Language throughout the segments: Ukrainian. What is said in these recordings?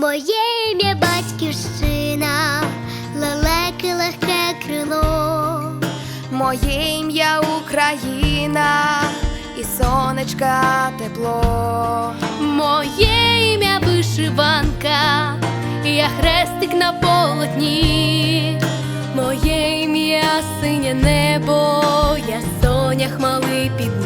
Моє ім'я батьківщина, лелеки легке крило. Моє ім'я Україна і сонечка тепло. Моє ім'я вишиванка, я хрестик на полотні. Моє ім'я синє небо, я сонях малий під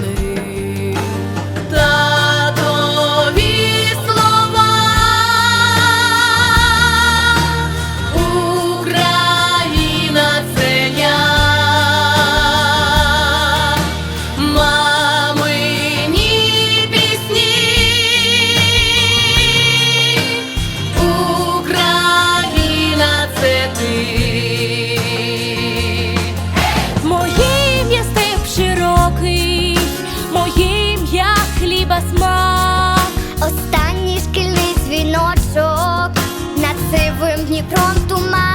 смак. Останній шкільний дзвіночок над сивим Дніпром туман.